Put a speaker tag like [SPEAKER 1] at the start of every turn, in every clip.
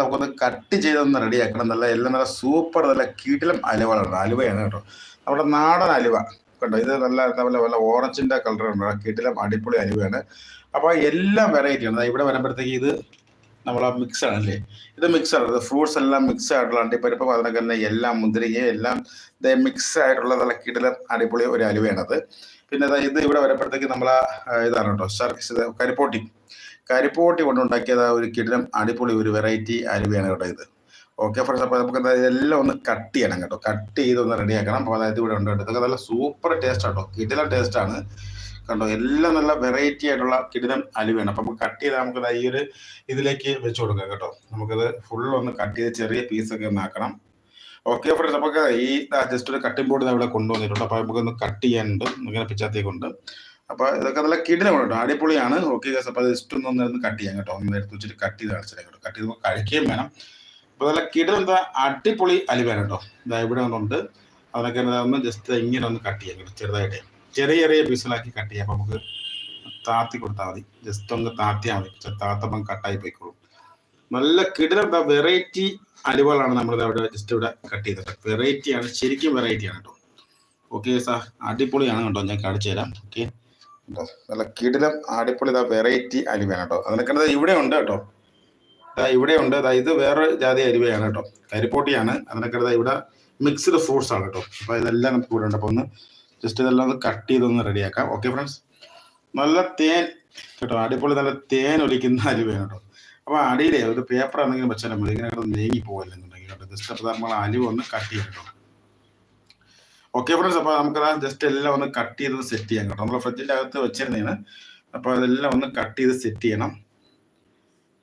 [SPEAKER 1] നമുക്കൊന്ന് കട്ട് ചെയ്തൊന്ന് റെഡിയാക്കണം നല്ല എല്ലാം നല്ല സൂപ്പർ നല്ല കീട്ടിലും അലുവകളാണ് അലുവയാണ് കേട്ടോ. നമ്മുടെ നാടൻ അലുവ കണ്ടോ? ഇത് നല്ല നല്ല നല്ല ഓറഞ്ചിന്റെ കളർ ഉണ്ട് കീട്ടിലും അടിപൊളി അലുവയാണ്. അപ്പോൾ എല്ലാം വെറൈറ്റിയാണ് ഇവിടെ വരുമ്പോഴത്തേക്ക് ഇത് നമ്മൾ മിക്സ് ആണ് അല്ലേ? ഇത് മിക്സ് ആണ്. ഇത് ഫ്രൂട്ട്സ് എല്ലാം മിക്സ് ആയിട്ടുള്ള അണ്ടിപ്പരിപ്പ് അതിനൊക്കെ തന്നെ എല്ലാം മുന്തിരിങ്ങയും എല്ലാം മിക്സ് ആയിട്ടുള്ള കിടിലം അടിപൊളി ഒരു അലുവയാണത്. പിന്നെ ഇത് ഇവിടെ വരുമ്പോഴത്തേക്ക് നമ്മൾ ഇതാണ് കേട്ടോ. സർക്കസ് കരിപ്പോട്ടി. കരിപ്പോട്ടി കൊണ്ടുണ്ടാക്കിയത് ഒരു കിടിലം അടിപൊളി ഒരു വെറൈറ്റി അരുവിയാണ് കേട്ടോ ഇത്. ഓക്കെ ഫ്രണ്ട്സ് അപ്പോൾ നമുക്ക് എന്താ ഇതെല്ലാം ഒന്ന് കട്ട് ചെയ്യണം കേട്ടോ. കട്ട് ചെയ്ത് ഒന്ന് റെഡിയാക്കണം അപ്പോൾ അതായത് ഇവിടെ ഉണ്ട് കേട്ടോ. ഇതൊക്കെ നല്ല സൂപ്പർ ടേസ്റ്റ് ആട്ടോ കിടിലം ടേസ്റ്റ് ആണ്. കണ്ടോ? എല്ലാം നല്ല വെറൈറ്റി ആയിട്ടുള്ള കിടിലം അലുവയാണ് അപ്പോൾ നമുക്ക് കട്ട് ചെയ്താൽ നമുക്ക് ഈ ഒരു ഇതിലേക്ക് വെച്ച് കൊടുക്കാം കേട്ടോ. നമുക്കത് ഒന്ന് കട്ട് ചെയ്ത് ചെറിയ പീസൊക്കെ ഒന്ന് ആക്കണം. ഓക്കെ ഫ്രണ്ട്സ് നമുക്ക് ഈ ജസ്റ്റ് ഒരു കട്ടിംഗ് ബോർഡ് ഇവിടെ കൊണ്ടുവന്നിട്ടുണ്ട്. അപ്പോൾ നമുക്കൊന്ന് കട്ട് ചെയ്യാനുണ്ട്. ഇങ്ങനെ പിച്ചാത്തേക്കുണ്ട്. അപ്പോൾ ഇതൊക്കെ നല്ല കിടിലം കേട്ടോ. അടിപൊളിയാണ്. ഓക്കെ ഗസ് അപ്പോൾ അത് ജസ്റ്റ് ഒന്ന് ഒന്ന് കട്ട് ചെയ്യാം കേട്ടോ. ഒന്ന് എടുത്ത് വെച്ചിട്ട് കട്ട് ചെയ്ത് കാണിച്ചിട്ട് കേട്ടോ. കട്ട് ചെയ്ത് കഴിക്കുകയും വേണം. അപ്പൊ നല്ല കിടിലം എന്താ അടിപൊളി അലിവേന കേട്ടോ. ഇതാ ഇവിടെ ഒന്നുണ്ട് അതൊക്കെ ഒന്ന് ജസ്റ്റ് ഇങ്ങനെ ഒന്ന് കട്ട് ചെയ്യാം കേട്ടോ ചെറുതായിട്ട്. ചെറിയ ചെറിയ പീസിലാക്കി കട്ട് ചെയ്യാം. അപ്പൊ നമുക്ക് താത്തി കൊടുത്താൽ മതി. ജസ്റ്റ് ഒന്ന് താത്തിയാൽ മതി. താത്തപ്പം കട്ടായി പോയിക്കോളും. നല്ല കിടിലം എന്താ വെറൈറ്റി അലുവകളാണ് നമ്മൾ അവിടെ ജസ്റ്റ് ഇവിടെ കട്ട് ചെയ്തത്. വെറൈറ്റിയാണ് ശരിക്കും വെറൈറ്റിയാണ് കേട്ടോ. ഓക്കെ സാർ അടിപൊളിയാണ് കേട്ടോ. ഞാൻ കാണിച്ചു തരാം ഓക്കെ. നല്ല കിടിലം അടിപൊളി ഇതാ വെറൈറ്റി അലുവയാണ് കേട്ടോ. അതിനൊക്കെ ഇവിടെ ഉണ്ട് കേട്ടോ. ഇവിടെ ഉണ്ട്. ഇത് വേറെ ജാതി അലുവയാണ് കേട്ടോ. കരിപ്പോട്ടിയാണ്. അതിനൊക്കെ ഇവിടെ മിക്സ്ഡ് ഫ്രൂട്ട്സ് ആണ് കേട്ടോ. അപ്പൊ ഇതെല്ലാം നമുക്ക് ഇവിടെ ഉണ്ട്. അപ്പൊ ഒന്ന് ജസ്റ്റ് ഇതെല്ലാം ഒന്ന് കട്ട് ചെയ്തൊന്ന് റെഡിയാക്കാം ഓക്കെ ഫ്രണ്ട്സ് നല്ല തേൻ കേട്ടോ. അടിപൊളി നല്ല തേൻ ഒലിക്കുന്ന അലുവയാണ് കേട്ടോ. അപ്പൊ അടിയിലെ ഒരു പേപ്പർ എന്തെങ്കിലും വെച്ചാൽ മതി. ഇങ്ങനെ നീങ്ങി പോകല്ലെന്നുണ്ടെങ്കിൽ ജസ്റ്റ് അപ്പോൾ നമ്മൾ അലുവ ഒന്ന് കട്ട് ചെയ്യാം കേട്ടോ. ഓക്കെ ഫ്രണ്ട്സ് അപ്പോൾ നമുക്ക് ജസ്റ്റ് എല്ലാം ഒന്ന് കട്ട് ചെയ്ത് സെറ്റ് ചെയ്യാം കേട്ടോ. നമ്മൾ ഫ്രിഡ്ജിന്റെ അകത്ത് വെച്ചിരുന്നതാണ്. അപ്പോൾ അതെല്ലാം ഒന്ന് കട്ട് ചെയ്ത് സെറ്റ് ചെയ്യണം.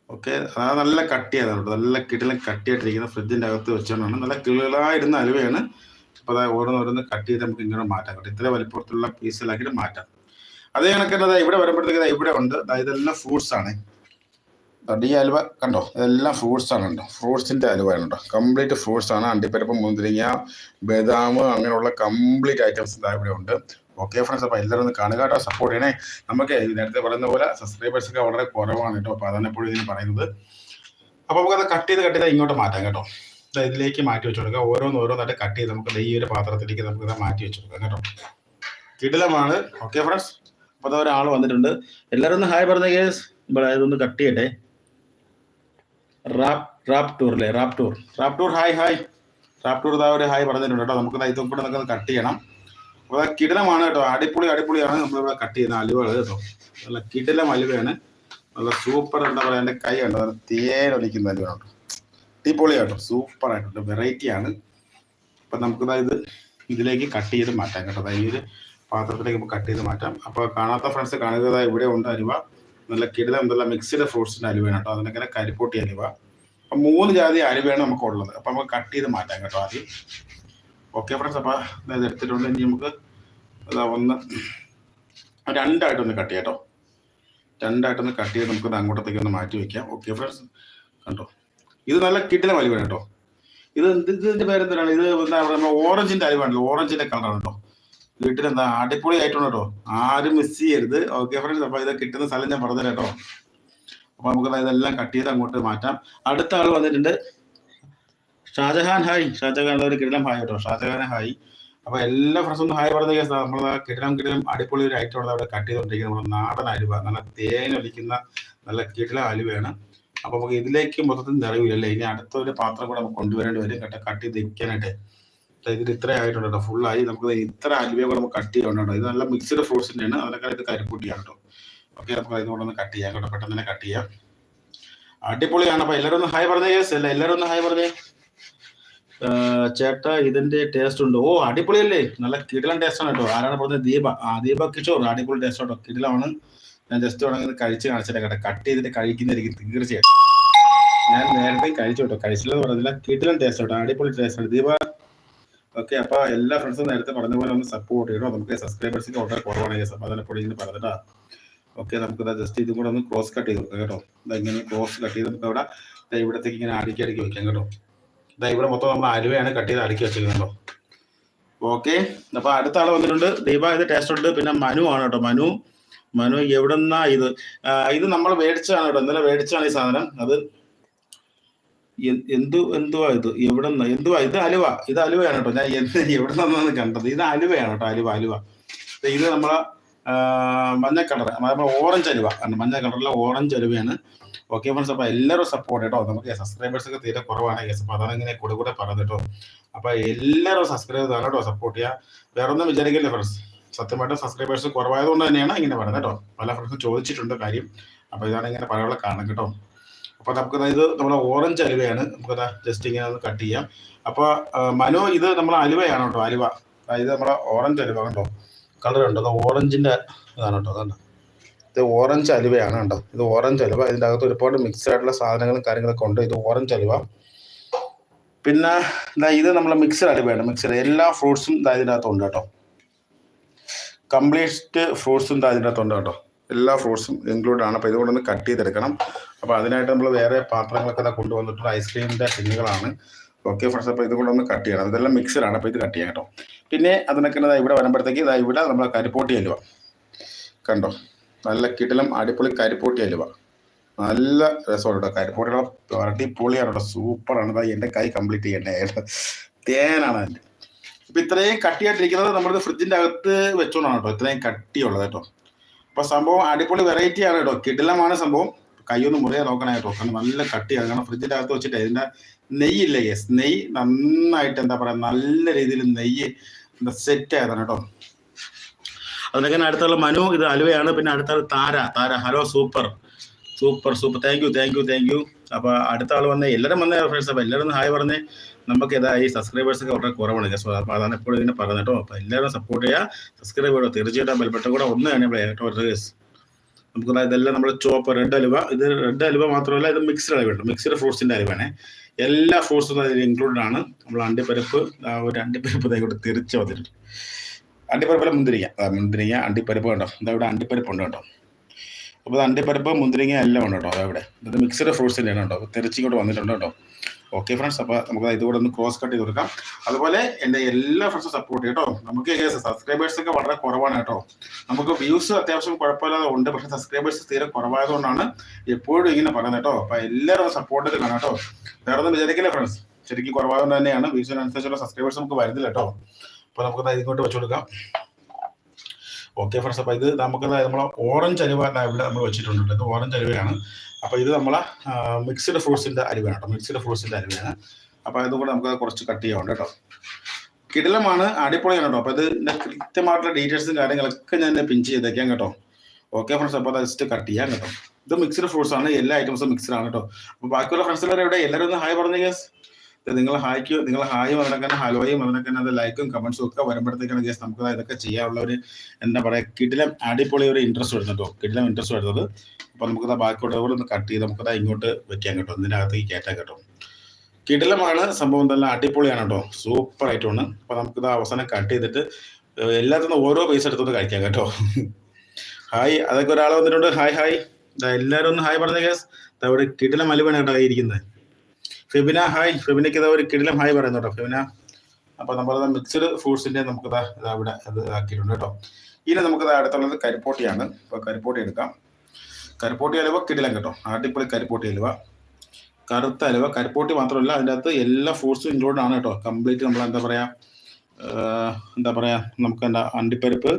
[SPEAKER 1] ഓക്കെ അതായത് നല്ല കട്ട് ചെയ്താണ് കേട്ടോ. നല്ല കിടിലം കട്ട് ചെയ്തിട്ടിരിക്കുന്ന ഫ്രിഡ്ജിന്റെ അകത്ത് വെച്ചുകൊണ്ടാണ് നല്ല കിളികളായിരുന്ന അലുവയാണ്. അപ്പോൾ ഓരോന്ന് ഓരോന്നോരോന്ന് കട്ട് ചെയ്ത് നമുക്ക് ഇങ്ങനെ മാറ്റാം കേട്ടോ. ഇത്ര വലിപ്പത്തിലുള്ള പീസിലാക്കിയിട്ട് മാറ്റാം. അതേ കണക്കിന് ഇവിടെ വരുമ്പോഴത്തേക്ക് ഇവിടെ ഉണ്ട്. ഇതെല്ലാം ഫ്രൂട്ട്സ് ആണ്. ഈ അലുവ കണ്ടോ? ഇതെല്ലാം ഫ്രൂട്ട്സ് ആണ് കേട്ടോ ഫ്രൂട്ട്സിന്റെ അലുവയാണ് കേട്ടോ കംപ്ലീറ്റ് ഫ്രൂട്ട്സ് ആണ്. അണ്ടിപ്പരിപ്പ് മുന്തിരിങ്ങ ബദാം അങ്ങനെയുള്ള കംപ്ലീറ്റ് ഐറ്റംസ് ഇവിടെ ഉണ്ട്. ഓക്കെ ഫ്രണ്ട്സ് അപ്പോൾ എല്ലാവരും ഒന്ന് കാണുക കേട്ടോ. സപ്പോർട്ട് ചെയ്യണേ. നമുക്ക് നേരത്തെ പറയുന്ന പോലെ സബ്സ്ക്രൈബേഴ്സൊക്കെ വളരെ കുറവാണ് കേട്ടോ. അപ്പോൾ അതാണ് എപ്പോഴും ഇതിന് പറയുന്നത്. അപ്പോൾ നമുക്കത് കട്ട് ചെയ്ത് കട്ട് ചെയ്ത് ഇങ്ങോട്ട് മാറ്റാം കേട്ടോ. ഇതിലേക്ക് മാറ്റി വെച്ച് കൊടുക്കുക ഓരോന്ന് ഓരോന്നായിട്ട് കട്ട് ചെയ്ത് നമുക്ക് ഈ ഒരു പാത്രത്തിലേക്ക് നമുക്ക് ഇത് മാറ്റി വെച്ച് കൊടുക്കാം കേട്ടോ. കിടിലമാണ്. ഓക്കെ ഫ്രണ്ട്സ് അപ്പോൾ അതൊരാൾ വന്നിട്ടുണ്ട്. എല്ലാവരും ഒന്ന് ഹായ് പറഞ്ഞ കേസ് ഇവിടെ ഇതൊന്ന് കട്ട് ചെയ്യട്ടെ. ടൂർ അല്ലേ റാപ്റ്റൂർ ടൂർ ഹായ് ഹായ് റാപ്റ്റൂർ ഇതാ ഒരു ഹായ് പറഞ്ഞിട്ടുണ്ട് കേട്ടോ. നമുക്ക് ഇതൊക്കെ നമുക്ക് കട്ട് ചെയ്യണം. അപ്പോൾ കിടലമാണ് കേട്ടോ. അടിപൊളി അടിപൊളിയാണ്. നമ്മളിവിടെ കട്ട് ചെയ്യുന്ന അലുവകൾ കേട്ടോ. നല്ല കിടിലം അലുവയാണ്. നല്ല സൂപ്പർ എന്താ പറയുക എന്റെ കൈ ഉണ്ട് നല്ല തേനൊലിക്കുന്ന അലുവാണ് കേട്ടോ. അടിപൊളി കേട്ടോ സൂപ്പർ ആയിട്ടുണ്ട് വെറൈറ്റി ആണ്. അപ്പം നമുക്കിതാ ഇത് ഇതിലേക്ക് കട്ട് ചെയ്ത് മാറ്റാം കേട്ടോ. ഈ ഒരു പാത്രത്തിലേക്ക് നമുക്ക് കട്ട് ചെയ്ത് മാറ്റാം. അപ്പോൾ കാണാത്ത ഫ്രണ്ട്സ് കാണുക ഇവിടെ ഉണ്ട് അലുവ. നല്ല കിടിലം എന്നുള്ള മിക്സ്ഡ് ഫ്രൂട്ട്സിന്റെ അലുവയാണ് കേട്ടോ. അതിനൊക്കെ കരിപ്പൊട്ടി അലുവ അപ്പം മൂന്ന് ജാതി അലുവയാണ് നമുക്ക് ഉള്ളത് അപ്പം നമുക്ക് കട്ട് ചെയ്ത് മാറ്റാം കേട്ടോ ആദ്യം. ഓക്കെ ഫ്രണ്ട്സ് അപ്പോൾ ഇത് എടുത്തിട്ടുണ്ട്. ഇനി നമുക്ക് അതാ ഒന്ന് രണ്ടായിട്ടൊന്ന് കട്ട് ചെയ്യാം കേട്ടോ. രണ്ടായിട്ടൊന്ന് കട്ട് ചെയ്ത് നമുക്ക് അങ്ങോട്ടത്തേക്ക് ഒന്ന് മാറ്റി വെക്കാം. ഓക്കെ ഫ്രണ്ട്സ് കണ്ടോ? ഇത് നല്ല കിടിലം അലുവയാണ് കേട്ടോ. ഇത് ഇതിന്റെ പേരെന്താണ്? ഇത് എന്താ പറയുക ഓറഞ്ചിന്റെ അലുവാണല്ലോ ഓറഞ്ചിന്റെ കളറാണ് കേട്ടോ. വീട്ടിൽ എന്താ അടിപൊളി ആയിട്ടുണ്ട് കേട്ടോ ആരും മിസ് ചെയ്യരുത്. ഓക്കെ ഫ്രണ്ട്സ് അപ്പൊ ഇത് കിട്ടുന്ന സ്ഥലം ഞാൻ പറഞ്ഞു കേട്ടോ അപ്പൊ നമുക്ക് ഇതെല്ലാം കട്ട് ചെയ്ത് അങ്ങോട്ട് മാറ്റാം. അടുത്ത ആൾ വന്നിട്ടുണ്ട്. ഷാജഹാൻ ഹായ്. ഷാജഹാൻ ഒരു കിരണം ഹായ് കേട്ടോ ഷാജഹാൻ ഹായ്. അപ്പൊ എല്ലാ ഫ്രണ്ട്സും ഹായ് പറഞ്ഞ കേസ്. നമ്മൾ കിടിലം കിടലം അടിപൊളി ഒരു ഐറ്റം അവിടെ കട്ട് ചെയ്തുകൊണ്ടിരിക്കുന്നത് നമ്മുടെ നാടൻ അലുവ. നല്ല തേനൊലിക്കുന്ന നല്ല കിടലം അലുവയാണ്. അപ്പൊ നമുക്ക് ഇതിലേക്ക് മൊത്തത്തിൽ നിറവില്ലല്ലേ ഇനി അടുത്തൊരു പാത്രം കൂടെ നമുക്ക് കൊണ്ടുവരേണ്ടി വരും. കേട്ടോ കട്ട് ചെയ്ത് വെക്കാനായിട്ട്. ഇതിൽ ഇത്ര ആയിട്ടുണ്ട് കേട്ടോ ഫുള്ളായി നമുക്ക് ഇത്ര അലുവ കൂടെ നമുക്ക് കട്ട് ചെയ്യണം ഇത് നല്ല മിക്സ്ഡ് ഫ്രൂട്ട്സിന്റെയാണ് അതിനൊക്കെ ഇത് കരിപ്പൂട്ടിയാണ് കേട്ടോ ഓക്കെ നമുക്ക് അതിനോട് ഒന്ന് കട്ട് ചെയ്യാം കേട്ടോ. പെട്ടെന്ന് തന്നെ കട്ട് ചെയ്യാം. അടിപൊളിയാണ്. അപ്പൊ എല്ലാവരും ഒന്ന് ഹായ് പറഞ്ഞേ. കേസ് അല്ല എല്ലാവരും ഒന്ന് ഹായ് പറഞ്ഞേ. ചേട്ടാ ഇതിന്റെ ടേസ്റ്റ് ഉണ്ട്. ഓ അടിപൊളിയല്ലേ? നല്ല കിടിലൻ ടേസ്റ്റ് ആണ് കേട്ടോ ആരാണ് പറഞ്ഞത്? ദീപ. ആ ദീപ കിഷോർ. അടിപൊളി ടേസ്റ്റ് കേട്ടോ കിടിലാണ് ഞാൻ ജസ്റ്റ് വേണമെങ്കിൽ കഴിച്ച് കാണിച്ചിട്ട് കേട്ടോ. കട്ട് ചെയ്തിട്ട് കഴിക്കുന്നതായിരിക്കും തീർച്ചയായിട്ടും. ഞാൻ നേരത്തെ കഴിച്ചു കേട്ടോ കഴിച്ചില്ലെന്ന് പറഞ്ഞില്ല. കിടിലൻ ടേസ്റ്റ് കേട്ടോ അടിപൊളി ടേസ്റ്റ് ആണ്. ദീപ ഓക്കെ അപ്പൊ എല്ലാ ഫ്രണ്ട്സും നേരത്തെ പറഞ്ഞ പോലെ ഒന്ന് സപ്പോർട്ട് ചെയ്യണം. നമുക്ക് സബ്സ്ക്രൈബേഴ്സിന് വളരെ കുറവാണ് അതിനെപ്പോഴും ഇങ്ങനെ പറഞ്ഞിട്ടാ ഓക്കെ നമുക്ക് ജസ്റ്റ് ഇതും കൂടെ ഒന്ന് ക്രോസ് കട്ട് ചെയ്ത്. കേട്ടോ? ദാ ഇങ്ങനെ ക്രോസ് കട്ട് ചെയ്ത് നമുക്ക് അവിടെ ഇവിടത്തേക്ക് ഇങ്ങനെ അടുക്കി അടുക്കി വെക്കാം കേട്ടോ. ദാ ഇവിടെ മൊത്തം നമ്മൾ അലുവയാണ് കട്ട് ചെയ്ത് അടുക്കി വെച്ചിരിക്കുന്നത് ഓക്കെ അപ്പൊ അടുത്ത ആൾ വന്നിട്ടുണ്ട്. ദീപ ഇത് ടേസ്റ്റ് ഉണ്ട്. പിന്നെ മനു ആണ് കേട്ടോ. മനു മനു എവിടെന്നാ ഇത്? ഇത് നമ്മൾ മേടിച്ചാണ് കേട്ടോ. ഇന്നലെ മേടിച്ചാണ് ഈ സാധനം. അത് എന്തു എന്തുവാ ഇത്? എവിടെ നിന്ന് എന്തുവാ? ഇത് അലുവ. ഇത് അലുവയാണ് കേട്ടോ. ഞാൻ എന്ത് എവിടെ നിന്നാണ് കണ്ടത്? ഇത് അലുവയാണ് കേട്ടോ. അലുവ അലുവ. ഇത് നമ്മളെ മഞ്ഞ കളർ ഓറഞ്ച് അലുവ? മഞ്ഞ കളറിലെ ഓറഞ്ച് അലുവയാണ്. ഓക്കെ ഫ്രണ്ട്സ് അപ്പൊ എല്ലാവരും സപ്പോർട്ട് കേട്ടോ നമുക്ക് സബ്സ്ക്രൈബേഴ്സ് ഒക്കെ തീരെ കുറവാണ് കേസ് അപ്പൊ അതാണ് ഇങ്ങനെ കൂടെ കൂടെ പറഞ്ഞത് കേട്ടോ അപ്പൊ എല്ലാവരും സബ്സ്ക്രൈബ് ചെയ്താണ് കേട്ടോ സപ്പോർട്ട് ചെയ്യുക വേറെ ഒന്നും വിചാരിക്കില്ല ഫ്രണ്ട്സ് സത്യമായിട്ടും സബ്സ്ക്രൈബേഴ്സ് കുറവായതുകൊണ്ട് തന്നെയാണ് ഇങ്ങനെ പറയുന്നത് കേട്ടോ പല ഫ്രണ്ട്സ് ചോദിച്ചിട്ടുണ്ട് കാര്യം. അപ്പൊ ഇതാണ് ഇങ്ങനെ പറയാനുള്ള കാരണം കേട്ടോ അപ്പൊ നമുക്ക് ഇത് നമ്മുടെ ഓറഞ്ച് അലുവയാണ്. നമുക്കത് ജസ്റ്റ് ഇങ്ങനെ ഒന്ന് കട്ട് ചെയ്യാം. അപ്പൊ മനോ ഇത് നമ്മുടെ അലുവയാണ് കേട്ടോ അലുവ. ഇത് നമ്മുടെ ഓറഞ്ച് അലുവ കണ്ടോ? കളർ ഉണ്ടോ അത് ഓറഞ്ചിന്റെ ഇതാണ് കേട്ടോ അതാണ് ഇത് ഓറഞ്ച് അലുവയാണ് കണ്ടോ? ഇത് ഓറഞ്ച് അലുവ. ഇതിന്റെ അകത്ത് ഒരുപാട് മിക്സ് ആയിട്ടുള്ള സാധനങ്ങളും കാര്യങ്ങളൊക്കെ ഉണ്ട്. ഇത് ഓറഞ്ച് അലുവ. പിന്നെ ഇതാ ഇത് നമ്മളെ മിക്സഡ് അലുവയാണ് മിക്സഡ് എല്ലാ ഫ്രൂട്ട്സും ഇതാ ഇതിന്റെ അകത്തുണ്ട് കേട്ടോ. കംപ്ലീറ്റ് ഫ്രൂട്ട്സും ഇതാ ഇതിന്റെ അകത്തുണ്ട് കേട്ടോ. എല്ലാ ഫ്രൂട്ട്സും ഇൻക്ലൂഡ് ആണ്. അപ്പോൾ ഇതുകൊണ്ടൊന്ന് കട്ട് ചെയ്തെടുക്കണം. അപ്പോൾ അതിനായിട്ട് നമ്മൾ വേറെ പാത്രങ്ങളൊക്കെ കൊണ്ടുവന്നിട്ടുള്ള ഐസ്ക്രീമിന്റെ ടിന്നുകളാണ് ഓക്കെ ഫ്രണ്ട്സ് അപ്പോൾ ഇതുകൊണ്ടൊന്ന് കട്ട് ചെയ്യണം. ഇതെല്ലാം മിക്സഡാണ് അപ്പോൾ ഇത് കട്ട് ചെയ്യാം കേട്ടോ. പിന്നെ അതിനൊക്കെ ഇവിടെ വരുമ്പോഴത്തേക്ക് ഇതാ ഇവിടെ നമ്മൾ കരിപ്പോട്ടി അലുവ. കണ്ടോ? നല്ല കിടിലം അടിപൊളി കരിപ്പോട്ടി അലുവ. നല്ല രസമാണ് കേട്ടോ. കരിപ്പോട്ടിയുടെ അടിപൊളിയാണ്? കേട്ടോ സൂപ്പറാണ്. ഇതാ എന്റെ കൈ കംപ്ലീറ്റ് ചെയ്യേണ്ടത് തേനാണ് അതിന്റെ. ഇപ്പം ഇത്രയും കട്ടിയായിട്ടിരിക്കുന്നത് നമ്മുടെ ഫ്രിഡ്ജിന്റെ അകത്ത് വെച്ചോണ്ടാണ് കേട്ടോ. ഇത്രയും കട്ടിയുള്ളത് കേട്ടോ. അപ്പോൾ സംഭവം അടിപൊളി വെറൈറ്റി ആണ് കേട്ടോ കിടിലമാണ് സംഭവം. കൈയൊന്നും മുറിയാ നോക്കണേ കേട്ടോ കാരണം നല്ല കട്ടിയാണ് കാരണം ഫ്രിഡ്ജിന്റെ അകത്ത് വെച്ചിട്ട് ഇതിന്റെ നെയ്യില്ലേ യെസ് നെയ്യ് നന്നായിട്ട് എന്താ പറയാ നല്ല രീതിയിൽ നെയ്യ് എന്താ സെറ്റ് ആയതാണ് കേട്ടോ അതിനൊക്കെ അടുത്തുള്ള മനു ഇത് അലുവയാണ്. പിന്നെ അടുത്ത Thara. Thara hello super super super thank you thank you thank you അപ്പൊ അടുത്ത ആൾ വന്നേ. എല്ലാരും വന്നേ ഫ്രണ്ട്സ് അപ്പൊ എല്ലാരും ഹായ് പറഞ്ഞേ. നമുക്ക് ഇതാ ഈ സബ്സ്ക്രൈബേഴ്സ് ഒക്കെ വളരെ കുറവാണ്. ഞാൻ അപ്പൊ അതാണ് എപ്പോഴും ഇങ്ങനെ പറയുന്നത് കേട്ടോ. അപ്പൊ എല്ലാവരും സപ്പോർട്ട് ചെയ്യുക. സബ്സ്ക്രൈബ് ചെയ്യുക. തീർച്ചയായിട്ടും ബെൽബട്ടൺ കൂടെ ഒന്ന് തന്നെ കേട്ടോ guys. നമുക്ക് ഇതെല്ലാം നമ്മൾ ചുവപ്പ് റെഡ് അലുവ. ഇത് റെഡ് അലുവ മാത്രമല്ല ഇത് മിക്സ്ഡ് ഉണ്ട്. മിക്സ്ഡ് ഫ്രൂട്ട്സിന്റെ അലുവാണ് എല്ലാ ഫ്രൂട്ട്സും അതിൽ ഇൻക്ലൂഡഡ് ആണ്. നമ്മൾ അണ്ടിപ്പരിപ്പ് ഒരു അണ്ടിപ്പരിപ്പ് ഇതായിക്കോട്ട് തിരിച്ച് വന്നിട്ടുണ്ട്. അണ്ടിപ്പരിപ്പല്ല മുന്തിരിങ്ങ. മുന്തിരിങ്ങ അണ്ടിപ്പരിപ്പ് കണ്ടോ? ഇതാ ഇവിടെ അണ്ടിപ്പരിപ്പ് ഉണ്ട് കേട്ടോ. അപ്പോൾ അണ്ടിപ്പരിപ്പ് മുന്തിരിങ്ങ എല്ലാം ഉണ്ട് കേട്ടോ. അതവിടെ ഇത് മിക്സ്ഡ് ഫ്രൂട്ട്സിന്റെ ആണ് കേട്ടോ. അപ്പോൾ തിരിച്ചിങ്ങോട്ട് വന്നിട്ടുണ്ട് കേട്ടോ. ഓക്കെ ഫ്രണ്ട്സ് അപ്പോൾ നമുക്ക് ഇതുകൂടെ ഒന്ന് ക്രോസ് കട്ട് ചെയ്ത് കൊടുക്കാം. അതുപോലെ എന്റെ എല്ലാ ഫ്രണ്ട്സും സപ്പോർട്ട് കേട്ടോ നമുക്ക് സബ്സ്ക്രൈബേഴ്സ് ഒക്കെ വളരെ കുറവാണ് കേട്ടോ. നമുക്ക് വ്യൂസ് അത്യാവശ്യം കുഴപ്പമില്ലാതെ ഉണ്ട്. പക്ഷേ സബ്സ്ക്രൈബേഴ്സ് തീരെ കുറവായതുകൊണ്ടാണ് എപ്പോഴും ഇങ്ങനെ പറയുന്നത് കേട്ടോ അപ്പോൾ എല്ലാവരും സപ്പോർട്ട് കാണാം കേട്ടോ വേറെ ഒന്നും വിചാരിക്കില്ല ഫ്രണ്ട്സ് ശരിക്കും കുറവായതുകൊണ്ട് തന്നെയാണ്. വ്യൂസിനനുസരിച്ചുള്ള സബ്സ്ക്രൈബേഴ്സ് നമുക്ക് വരുന്നില്ല കേട്ടോ അപ്പോൾ നമുക്ക് ഇങ്ങോട്ട് വെച്ചു കൊടുക്കാം. ഓക്കെ ഫ്രണ്ട്സ് അപ്പോൾ ഇത് നമുക്ക് നമ്മളെ ഓറഞ്ച് അലുവ ഇവിടെ നമ്മൾ വെച്ചിട്ടുണ്ട് ഇത് ഓറഞ്ച് അലുവയാണ്. അപ്പോൾ ഇത് നമ്മളെ മിക്സ്ഡ് ഫ്രൂട്ട്സിന്റെ അരിവാണ് കേട്ടോ. മിക്സ്ഡ് ഫ്രൂട്ട്സിന്റെ അരിവാണ് അപ്പോൾ ഇതും നമുക്ക് കുറച്ച് കട്ട് ചെയ്യാറുണ്ട് കേട്ടോ. കിടിലമാണ് അടിപൊളിയാണ് കേട്ടോ. അപ്പോൾ ഇത് കൃത്യമായിട്ടുള്ള ഡീറ്റെയിൽസും കാര്യങ്ങളൊക്കെ ഞാൻ പിഞ്ച് ചെയ്തേക്കാം കേട്ടോ. ഓക്കെ ഫ്രണ്ട്സ് അപ്പോൾ അത് ജസ്റ്റ് കട്ട് ചെയ്യാം കേട്ടോ. ഇത് മിക്സ്ഡ് ഫ്രൂട്ട്സ് ആണ്. എല്ലാ ഐറ്റംസും മിക്സ്ഡ് ആണ് കേട്ടോ. അപ്പോൾ ബാക്കിയുള്ള ഫ്രണ്ട്സ് എല്ലാവരും എവിടെ? എല്ലാവരും ഒന്ന് ഹായ് പറഞ്ഞു ഗേസ് നിങ്ങൾ ഹായ്ക്ക് നിങ്ങൾ ഹായും അതിനൊക്കെ ഹലോയും അതിനൊക്കെ അത് ലൈക്കും കമൻസും ഒക്കെ വരുമ്പോഴത്തേക്കാണ് ജസ്റ്റ് നമുക്ക് ഇതൊക്കെ ചെയ്യാനുള്ള ഒരു എന്താ പറയുക കിടിലം അടിപൊളി ഒരു ഇൻട്രസ്റ്റ് വരുന്നത് കേട്ടോ. കിടിലം ഇൻട്രസ്റ്റ് വരുന്നത്. അപ്പോൾ നമുക്കത് ബാക്കിയോട്ട് കൂടെ ഒന്ന് കട്ട് ചെയ്ത് നമുക്കത് ഇങ്ങോട്ട് വെക്കാൻ കേട്ടോ. ഇതിനകത്തേക്ക് കയറ്റാൻ കേട്ടോ. കിടിലമാണ്. സംഭവം നല്ല അടിപൊളിയാണ് കേട്ടോ. സൂപ്പർ ആയിട്ടാണ് അപ്പോൾ നമുക്കിത് അവസാനം കട്ട് ചെയ്തിട്ട് എല്ലാത്തിനും ഓരോ പൈസ എടുത്തോണ്ട് കഴിക്കാം കേട്ടോ. ഹായ് അതൊക്കെ ഒരാൾ വന്നിട്ടുണ്ട്. ഹായ് ഹായ് എല്ലാവരും ഒന്ന് ഹായ് പറഞ്ഞ കേസ് അവിടെ കിടിലം അലുവാണ് കേട്ടോ ഇരിക്കുന്നത് ഫെബിന ഹായ്. ഫെബിനയ്ക്ക് ഇതാ ഒരു കിടിലം ഹായ് പറയുന്നു കേട്ടോ ഫെബിന അപ്പൊ നമ്മളത് മിക്സഡ് ഫ്രൂട്ട്സിന്റെ നമുക്ക് ഇതാ ഇതാ ഇവിടെ അത് ആക്കിയിട്ടുണ്ട് കേട്ടോ. ഇനി നമുക്ക് അടുത്തുള്ളത് കരിപ്പോട്ടിയാണ്. ഇപ്പൊ കരിപ്പോട്ടി എടുക്കാം. കരിപ്പോട്ടി അലുവ കിടിലം കേട്ടോ. അടിപൊളി കരിപ്പോട്ടി അലുവ. കറുത്ത അലുവ. കരിപ്പോട്ടി മാത്രമല്ല അതിന്റെ അകത്ത് എല്ലാ ഫ്രൂട്ട്സും ഇൻക്ലൂഡ് ആണ് കേട്ടോ. കംപ്ലീറ്റ് നമ്മൾ എന്താ പറയാ എന്താ പറയാ നമുക്ക് എന്താ അണ്ടിപ്പരിപ്പ്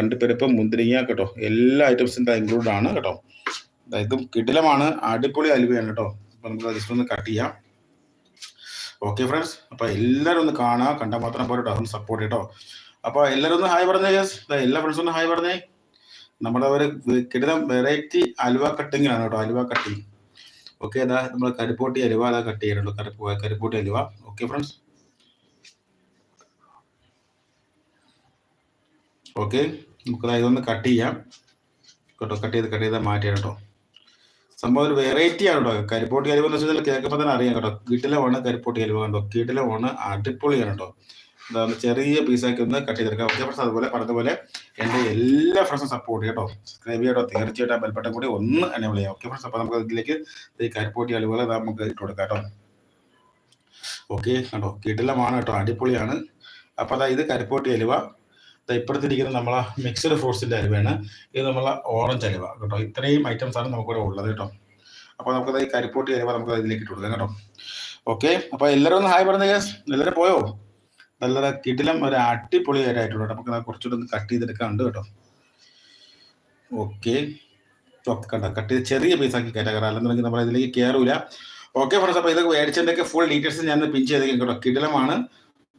[SPEAKER 1] അണ്ടിപ്പരിപ്പ് മുന്തിരിങ്ങ കേട്ടോ. എല്ലാ ഐറ്റംസിന്റെ ഇൻക്ലൂഡ് ആണ് കേട്ടോ. ഇതും കിടിലമാണ്. അടിപൊളി അലുവയാണ് കേട്ടോ. അപ്പൊ നമുക്ക് ജസ്റ്റ് ഒന്ന് കട്ട് ചെയ്യാം. ഓക്കെ ഫ്രണ്ട്സ് അപ്പോൾ എല്ലാവരും ഒന്ന് കാണാം. കണ്ടാൽ മാത്രം പോരട്ടോ അതൊന്ന് സപ്പോർട്ട് കേട്ടോ അപ്പോൾ എല്ലാവരും ഒന്ന് ഹായ് പറഞ്ഞേ യെസ് എല്ലാ ഫ്രണ്ട്സും ഒന്ന് ഹായ് പറഞ്ഞേ. നമ്മുടെ ഒരു കിടിലം വെറൈറ്റി അലുവ കട്ടിങ്ങിലാണ് കേട്ടോ അലുവ കട്ടിങ് ഓക്കെ അതാ നമ്മൾ കരിപ്പോട്ടി അലുവ അതാ കട്ട് ചെയ്യാനുള്ളൂ കരിപ്പോ കരിപ്പോട്ടി അലുവ. ഓക്കെ ഫ്രണ്ട്സ് ഓക്കെ നമുക്ക് ഇതൊന്ന് കട്ട് ചെയ്യാം. കേട്ടോ കട്ട് ചെയ്ത് കട്ട് ചെയ്താൽ മാറ്റിയാണ് കേട്ടോ സംഭവം ഒരു വെറൈറ്റി ആണ് കേട്ടോ. കരിപ്പോട്ടി അലുവ എന്ന് വെച്ചാൽ കേൾക്കുമ്പോൾ തന്നെ അറിയാം കേട്ടോ. കീട്ടിലമാണ് കരിപ്പോട്ടി അലുവ കണ്ടോ? കീട്ടിലമാണ് അടിപൊളിയാണ് കേട്ടോ. എന്താണ് ചെറിയ പീസാക്കി ഒന്ന് കട്ട് ചെയ്തെടുക്കാം. ഓക്കെ ഫ്രണ്ട്സ് അതുപോലെ പറഞ്ഞതുപോലെ എന്റെ എല്ലാ ഫ്രണ്ട്സും സപ്പോർട്ട് ചെയ്യട്ടോ സബ്സ്ക്രൈബ് ചെയ്യട്ടോ തീർച്ചയായിട്ടും ബെൽബട്ടൺ കൂടി ഒന്ന് എനേബിൾ ചെയ്യാം. ഓക്കെ ഫ്രണ്ട്സ് അപ്പോൾ നമുക്ക് ഇതിലേക്ക് ഈ കരിപ്പോട്ടി അലുവ നമുക്ക് ഇട്ട് കൊടുക്കാം കേട്ടോ. ഓക്കെ കണ്ടോ? കിടിലമാണ് കേട്ടോ. അടിപൊളിയാണ്. അപ്പോൾ അതായത് കരിപ്പോട്ടി അലുവ ഇപ്പുറത്തിരിക്കുന്ന നമ്മളെ മിക്സഡ് ഫ്രൂട്ട്സിന്റെ അരിവാണ്. ഇത് നമ്മളെ ഓറഞ്ച് അരിവ കേട്ടോ. ഇത്രയും ഐറ്റംസ് ആണ് നമുക്കിവിടെ ഉള്ളത് കേട്ടോ. അപ്പോൾ നമുക്കത് ഈ കരിപ്പോട്ടി അരിവ നമുക്ക് ഇതിലേക്ക് ഇട്ട് കൊടുക്കാം കേട്ടോ. ഓക്കെ അപ്പോൾ എല്ലാവരും ഒന്ന് ഹായ് പറഞ്ഞ കേസ് എല്ലാവരും പോയോ? നല്ല കിടിലം ഒരു അടിപൊളി ആയിട്ടുണ്ട് നമുക്ക് കുറച്ചുകൂടെ ഒന്ന് കട്ട് ചെയ്തെടുക്കാണ്ട് കേട്ടോ. ഓക്കെ കണ്ട? കട്ട് ചെയ്ത് ചെറിയ പീസാക്കി കയറ്റാം അല്ലെന്നുണ്ടെങ്കിൽ നമ്മൾ ഇതിലേക്ക് കയറൂല ഓക്കെ ഫ്രണ്ട്സ് അപ്പോൾ ഇതൊക്കെ മേടിച്ചതിന്റെയൊക്കെ ഫുൾ ഡീറ്റെയിൽസ് ഞാൻ പിൻ ചെയ്തേക്കും കേട്ടോ. കിടിലമാണ്.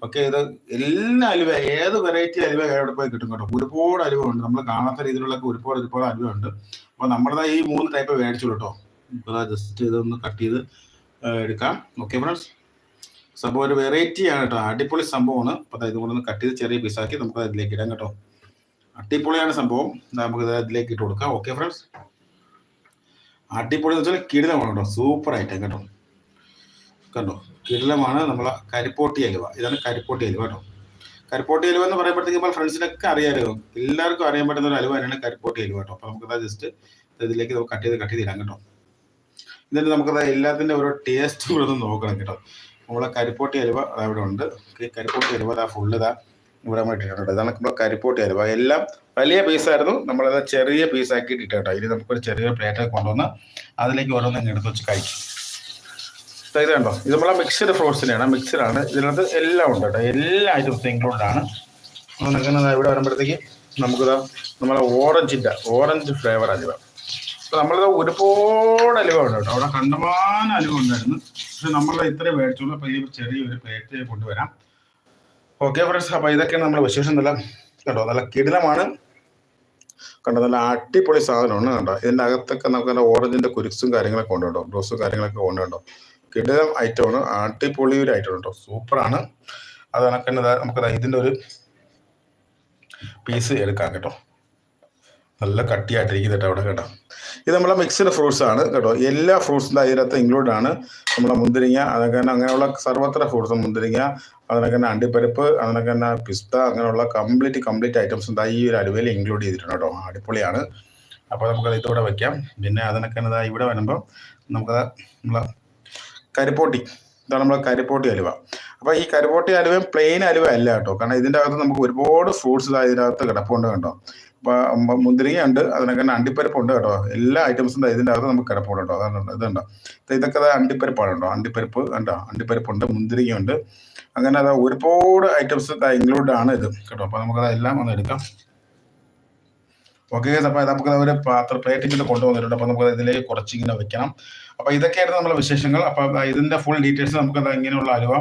[SPEAKER 1] ഓക്കെ ഇത് എല്ലാ അലുവ ഏത് വെറൈറ്റി അലുവ എവിടെ പോയി കിട്ടും കേട്ടോ. ഒരുപാട് അലുവ ഉണ്ട്. നമ്മൾ കാണാത്ത രീതിയിലുള്ള ഒരുപാട് ഒരുപാട് അലുവ ഉണ്ട്. അപ്പൊ നമ്മുടെ ഈ മൂന്ന് ടൈപ്പ് മേടിച്ചു കേട്ടോ. ജസ്റ്റ് ഇതൊന്ന് കട്ട് ചെയ്ത് എടുക്കാം. ഓക്കെ ഫ്രണ്ട്സ് സംഭവം ഒരു വെറൈറ്റി ആണ് കേട്ടോ. അടിപൊളി സംഭവമാണ്. അപ്പോൾ ഇത് ഒന്ന് കട്ട് ചെയ്ത് ചെറിയ പീസാക്കി നമുക്ക് അതിലേക്ക് ഇടാം കേട്ടോ. അടിപൊളിയാണ് സംഭവം. നമുക്ക് അതിലേക്ക് ഇട്ട് കൊടുക്കാം. ഓക്കെ ഫ്രണ്ട്സ് അടിപൊളി എന്ന് വെച്ചാൽ കിടിലമാണ് കേട്ടോ. സൂപ്പർ ഐറ്റം കേട്ടോ. കണ്ടോ? കിടിലമാണ് നമ്മളെ കരിപ്പോട്ടി അലുവ. ഇതാണ് കരിപ്പോട്ടി അലുവ കേട്ടോ. കരിപ്പോട്ടി അലുവ എന്ന് പറയുമ്പോഴത്തേക്കും നമ്മൾ ഫ്രണ്ട്സിനൊക്കെ അറിയാമല്ലോ എല്ലാവർക്കും അറിയാൻ പറ്റുന്ന ഒരു അലുവ തന്നെയാണ് കരിപ്പോട്ടി അലുവ കേട്ടോ. അപ്പോൾ നമുക്ക് ജസ്റ്റ് ഇതിലേക്ക് നമുക്ക് കട്ട് ചെയ്ത് കട്ട് ചെയ്ത് ഇടാം കേട്ടോ. എന്നിട്ട് നമുക്കത് എല്ലാത്തിന്റെ ഓരോ ടേസ്റ്റ് കൂടെ ഒന്ന് നോക്കണം കേട്ടോ. നമ്മളെ കരിപ്പോട്ടി അലുവ അതവിടെ ഉണ്ട്. കരിപ്പോട്ടി അലുവ അതാ ഫുള്ള് ഇതാ ഇവിടെ നമ്മൾ ഇട്ടിട്ടുണ്ട് ഇതാണ് നമ്മളെ കരിപ്പോട്ടി അലുവ. എല്ലാം വലിയ പീസായിരുന്നു നമ്മളത് ചെറിയ പീസാക്കിയിട്ട് ഇട്ടോ കേട്ടോ. ഇനി നമുക്കൊരു ചെറിയ പ്ലേറ്റ് കൊണ്ടുവന്ന് അതിലേക്ക് ഓരോന്നും എടുത്ത് വെച്ച് കഴിക്കും. ഇത് കണ്ടോ? ഇത് നമ്മളെ മിക്സഡ് ഫ്രൂട്ട്സിനെയാണ് മിക്സഡാണ് ഇതിനകത്ത് എല്ലാം ഉണ്ട് കേട്ടോ. എല്ലാ ഐറ്റംസും ഇൻക്ലൂഡ് ആണ്. അപ്പോൾ ഇവിടെ വരുമ്പോഴത്തേക്ക് നമുക്കിത് നമ്മളെ ഓറഞ്ചിന്റെ ഓറഞ്ച് ഫ്ലേവർ അലുവ അപ്പോൾ നമ്മളിത് ഒരുപാട് അലുവ ഉണ്ട് കേട്ടോ. അവിടെ കണ്ടമാന അലുവ ഉണ്ടായിരുന്നു. പക്ഷെ നമ്മളിത് ഇത്രയും മേടിച്ചുള്ളൂ അപ്പോൾ ഈ ചെറിയൊരു പ്ലേറ്റ് കൊണ്ടുവരാം. ഓക്കെ ഫ്രണ്ട്സ് അപ്പോൾ ഇതൊക്കെയാണ് നമ്മുടെ വിശേഷം. നല്ല കേട്ടോ നല്ല കിടിലമാണ്. കണ്ടോ? നല്ല അടിപൊളി സാധനമാണ് കണ്ടോ? ഇതിന്റെ അകത്തൊക്കെ നമുക്ക് നല്ല ഓറഞ്ചിന്റെ കുരുക്സും കാര്യങ്ങളൊക്കെ ഉണ്ട് കേട്ടോ. ബ്രോസും കാര്യങ്ങളൊക്കെ ഉണ്ട് കേട്ടോ. കിടിലം ഐറ്റമാണ് അടിപൊളി ഒരു ഐറ്റം കേട്ടോ സൂപ്പറാണ് അത് കണക്കന്നെ നമുക്ക് ഇതിന്റെ ഒരു പീസ് എടുക്കാം കേട്ടോ. നല്ല കട്ടിയായിട്ടിരിക്കും കേട്ടോ അവിടെ കേട്ടോ. ഇത് നമ്മളെ മിക്സ്ഡ് ഫ്രൂട്ട്സ് ആണ് കേട്ടോ. എല്ലാ ഫ്രൂട്ട്സും അതിനകത്ത് ഇൻക്ലൂഡ് ആണ്. നമ്മളെ മുന്തിരിങ്ങ അതൊക്കെ തന്നെ അങ്ങനെയുള്ള സർവത്ര ഫ്രൂട്ട്സ് മുന്തിരിങ്ങ അതിനൊക്കെ തന്നെ അണ്ടിപ്പരിപ്പ് അതിനൊക്കെ തന്നെ പിസ്ത അങ്ങനെയുള്ള കംപ്ലീറ്റ് കംപ്ലീറ്റ് ഐറ്റംസ് എന്താ ഈ ഒരു അലുവയിൽ ഇൻക്ലൂഡ് ചെയ്തിട്ടുണ്ട് കേട്ടോ. അടിപൊളിയാണ്. അപ്പോൾ നമുക്ക് ഇതിവിടെ വെക്കാം. പിന്നെ അതിനൊക്കെ ഇവിടെ വരുമ്പോൾ നമുക്ക് നമ്മളെ കരിപ്പോട്ടി. ഇതാണ് നമ്മളെ കരിപ്പോട്ടി അലുവ. അപ്പോൾ ഈ കരിപ്പോട്ടി അലുവയും പ്ലെയിൻ അലുവ അല്ല കേട്ടോ. കാരണം ഇതിന്റെ അകത്ത് നമുക്ക് ഒരുപാട് ഫ്രൂട്ട്സ് ഇതിനകത്ത് കിടപ്പുണ്ട് കേട്ടോ. ഇപ്പം മുന്തിരിങ്ങയുണ്ട് അതിനൊക്കെ തന്നെ അണ്ടിപ്പരിപ്പുണ്ട് കേട്ടോ. എല്ലാ ഐറ്റംസും ഇതിന്റെ അകത്ത് നമുക്ക് കിടപ്പുണ്ട് കേട്ടോ. അതാണ് ഇതുണ്ടോ ദാ ഇതൊക്കെ ദാ അണ്ടിപ്പരിപ്പാണ് കേട്ടോ. അണ്ടിപ്പരിപ്പ് കണ്ടോ? അണ്ടിപ്പരിപ്പുണ്ട് മുന്തിരിങ്ങയുണ്ട് അങ്ങനെ അതാ ഒരുപാട് ഐറ്റംസ് ഇൻക്ലൂഡ് ആണ് ഇത് കേട്ടോ. അപ്പോൾ നമുക്കത് എല്ലാം ഒന്ന് എടുക്കാം. ഓക്കെ അപ്പോൾ നമുക്ക് ഒരു പാത്ര പ്ലേറ്റിംഗ് കൊണ്ടുവന്നിട്ടുണ്ട്. അപ്പോൾ നമുക്ക് ഇതിലേക്ക് കുറച്ച് ഇങ്ങനെ വെക്കണം. അപ്പോൾ ഇതൊക്കെയായിരുന്നു നമ്മുടെ വിശേഷങ്ങൾ. അപ്പോൾ ഇതിന്റെ ഫുൾ ഡീറ്റെയിൽസ് നമുക്ക് ഇങ്ങനെയുള്ള അലുവ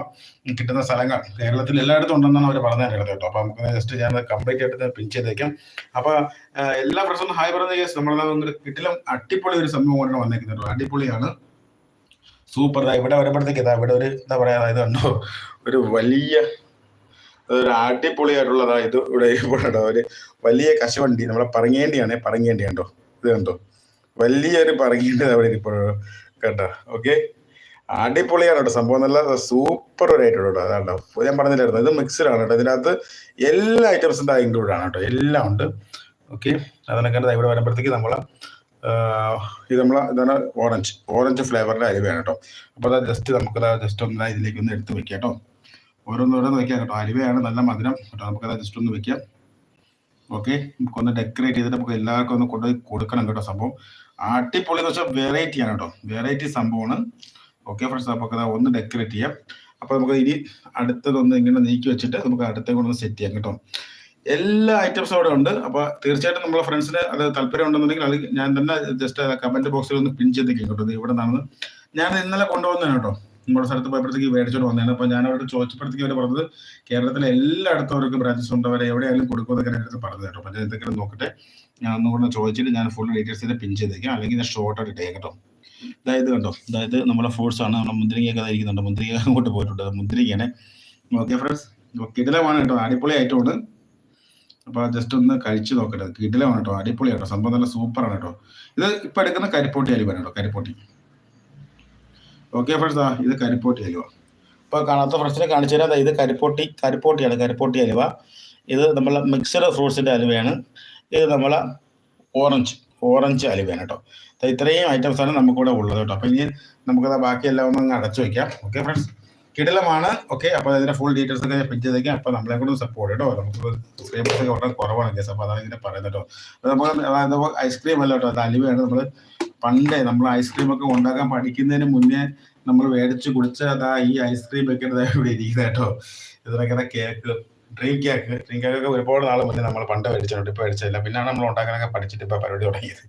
[SPEAKER 1] കിട്ടുന്ന സ്ഥലങ്ങൾ കേരളത്തിൽ എല്ലായിടത്തും ഉണ്ടെന്നാണ് അവർ പറഞ്ഞു തരുന്നത് കേട്ടോ. അപ്പോൾ നമുക്ക് ജസ്റ്റ് ഞാൻ കംപ്ലീറ്റ് ആയിട്ട് പിൻ ചെയ്തേക്കാം. അപ്പോൾ എല്ലാ പ്രശ്നവും ഹായ് പറഞ്ഞ കേസ് നമ്മളത് കിട്ടിലും അടിപൊളി ഒരു സംഭവം കൊണ്ടാണ് വന്നേക്കുന്നത് അടിപൊളിയാണ്. സൂപ്പർ ഇവിടെ വരുമ്പോഴത്തേക്ക് ഇതാ ഇവിടെ ഒരു എന്താ പറയാ അതായത് കണ്ടോ? ഒരു വലിയ ഒരു അടിപൊളിയായിട്ടുള്ളതാ ഇത് ഇവിടെ ഇരിപ്പുണ്ടോ? ഒരു വലിയ കശവണ്ടി നമ്മളെ പറങ്ങേണ്ടിയാണ് പറങ്ങേണ്ടി കണ്ടോ ഇത് കണ്ടോ? വലിയൊരു പറങ്ങേണ്ടത് അവിടെ ഇരിപ്പുണ്ടോ? കേട്ടോ ഓക്കെ അടിപൊളിയാണ് കേട്ടോ സംഭവം. നല്ല സൂപ്പർ ഒരു ഐറ്റം കേട്ടോ അതാണ്ടോ ഞാൻ പറഞ്ഞില്ലായിരുന്നു ഇത് മിക്സഡ് ആണ് കേട്ടോ. ഇതിനകത്ത് എല്ലാ ഐറ്റംസും ഇതാ ഇൻക്ലൂഡ് ആണ് കേട്ടോ. എല്ലാം ഉണ്ട് ഓക്കെ അതിനൊക്കെ ഇവിടെ വരുമ്പോഴത്തേക്ക് നമ്മൾ ഇത് നമ്മളെ ഇതാണ് ഓറഞ്ച് ഓറഞ്ച് ഫ്ലേവറിന്റെ അരിവയാണ് കേട്ടോ. അപ്പോൾ അതാ ജസ്റ്റ് നമുക്ക് ജസ്റ്റ് ഒന്ന് ഇതിലേക്ക് ഒന്ന് എടുത്ത് വെക്കാം കേട്ടോ. ഓരോന്നോരോന്ന് വെക്കാം കേട്ടോ. അരിവയാണ് നല്ല മധുരം. കേട്ടോ നമുക്കത് ജസ്റ്റ് ഒന്ന് വെക്കാം. ഓക്കെ നമുക്കൊന്ന് ഡെക്കറേറ്റ് ചെയ്തിട്ട് നമുക്ക് എല്ലാവർക്കും ഒന്ന് കൊണ്ടുപോയി കൊടുക്കണം കേട്ടോ സംഭവം. അടിപൊളി എന്ന് വെച്ചാൽ വെറൈറ്റി ആണ് കേട്ടോ. വെറൈറ്റി സംഭവമാണ്. ഓക്കെ ഫ്രണ്ട്സ് നമുക്ക് ഒന്ന് ഡെക്കറേറ്റ് ചെയ്യാം. അപ്പോൾ നമുക്ക് ഇനി അടുത്തതൊന്ന് ഇങ്ങനെ നീക്കി വെച്ചിട്ട് നമുക്ക് അടുത്തേ കൊണ്ടൊന്ന് സെറ്റ് ചെയ്യാം കേട്ടോ. എല്ലാ ഐറ്റംസും അവിടെ ഉണ്ട്. അപ്പൊ തീർച്ചയായിട്ടും നമ്മളെ ഫ്രണ്ട്സിന് അത് താല്പര്യം ഉണ്ടെന്നുണ്ടെങ്കിൽ അത് ഞാൻ തന്നെ ജസ്റ്റ് കമന്റ് ബോക്സിൽ ഒന്ന് പിൻ ചെയ്തേക്കും കേട്ടോ. ഇവിടെ നിന്നാണ്. ഞാൻ ഇന്നലെ കൊണ്ടുവന്നതാണ് കേട്ടോ. നമ്മുടെ സ്ഥലത്ത് പോയപ്പോഴത്തേക്ക് മേടിച്ചോണ്ട് വന്നതാണ്. അപ്പൊ ഞാൻ അവരോട് ചോദിച്ചപ്പോഴത്തേക്ക് അവർ പറഞ്ഞത് കേരളത്തിലെ എല്ലായിടത്തും അവർക്ക് ബ്രാഞ്ചസ് ഉണ്ട് അവരെ എവിടെയായാലും കൊടുക്കുമെന്നൊക്കെ അടുത്ത് പറഞ്ഞു കേട്ടോ ഞാൻ എന്തെങ്കിലും നോക്കട്ടെ. ഞാൻ ഒന്നുകൂടെ ചോദിച്ചിട്ട് ഞാൻ ഫുൾ ഡീറ്റെയിൽസ് തന്നെ പിൻ ചെയ്തേക്കാം. അല്ലെങ്കിൽ ഞാൻ ഷോർട്ട് ആയിട്ട് ഇട്ടേക്കാം കേട്ടോ. അതായത് കണ്ടോ? അതായത് നമ്മളെ ഫോഴ്സ് ആണ്. നമ്മുടെ മുന്തിരിങ്ങയൊക്കെ ഇരിക്കുന്നുണ്ട് മുന്തിരിങ്ങ അങ്ങോട്ട് പോയിട്ടുണ്ട്. മുന്തിരിങ്ങയാണ്. ഓക്കെ ഫ്രണ്ട്സ് കിടിലമാണ് കേട്ടോ. അടിപൊളി ആയിട്ടുണ്ട് അപ്പൊ ജസ്റ്റ് ഒന്ന് കഴിച്ചു നോക്കട്ടെ. കിടിലമാണ് കേട്ടോ. അടിപൊളിയാണ് സംഭവം നല്ല സൂപ്പറാണ് കേട്ടോ. ഇത് ഇപ്പൊ എടുക്കുന്ന കരിപ്പോട്ടി അരിപ്പാണ് കേട്ടോ കരിപ്പോട്ടി. ഓക്കെ ഫ്രണ്ട്സ് ആ ഇത് കരിപ്പോട്ടി അലുവ. ഇപ്പോൾ കാണാത്ത ഫ്രണ്ട്സിനെ കാണിച്ചു തരാം. ഇത് കരിപ്പോട്ടി കരിപ്പോട്ടിയാണ് കരിപ്പോട്ടി അലുവ. ഇത് നമ്മളെ മിക്സഡ് ഫ്രൂട്ട്സിന്റെ അലുവയാണ്. ഇത് നമ്മളെ ഓറഞ്ച് ഓറഞ്ച് അലുവയാണ് കേട്ടോ ദാ ഇത്രയും ഐറ്റംസ് ആണ് നമുക്കിവിടെ ഉള്ളത് കേട്ടോ അപ്പോൾ ഇനി നമുക്കത് ബാക്കിയെല്ലാം ഒന്ന് അടച്ചു വയ്ക്കാം ഓക്കെ ഫ്രണ്ട്സ് കിടലമാണ്. ഓക്കെ അപ്പോൾ അതിന്റെ ഫുൾ ഡീറ്റെയിൽസ് ഒക്കെ ഞാൻ പിറ്റ് ചെയ്തേക്കാം അപ്പോൾ നമ്മളെ കൂടെ സപ്പോർട്ട് കേട്ടോ നമുക്ക് സബ്സ്ക്രൈബേഴ്സ് ഒക്കെ കുറവാണ് കേസ് അപ്പോൾ അതാണ് ഇങ്ങനെ പറയുന്നത് കേട്ടോ അപ്പോൾ നമുക്ക് ഐസ്ക്രീം അല്ല കേട്ടോ അത് അലുവയാണ് നമ്മൾ പണ്ടേ നമ്മൾ ഐസ്ക്രീം ഒക്കെ ഉണ്ടാക്കാൻ പഠിക്കുന്നതിന് മുന്നേ നമ്മൾ മേടിച്ച് കുടിച്ചതാ ഈ ഐസ്ക്രീം വെക്കുന്നത് ഇവിടെ ഇരിക്കുന്നത് കേട്ടോ. ഇതിനൊക്കെ കേക്ക് ഡ്രീം കേക്ക് ഡ്രീം കേക്കൊക്കെ ഒരുപാട് നാൾ മുന്നേ നമ്മൾ പണ്ട് മേടിച്ചിട്ടുണ്ട് ഇപ്പോൾ മേടിച്ചില്ല പിന്നാണ് നമ്മൾ ഉണ്ടാക്കാനൊക്കെ പഠിച്ചിട്ട് ഇപ്പോൾ പരിപാടി തുടങ്ങിയത്.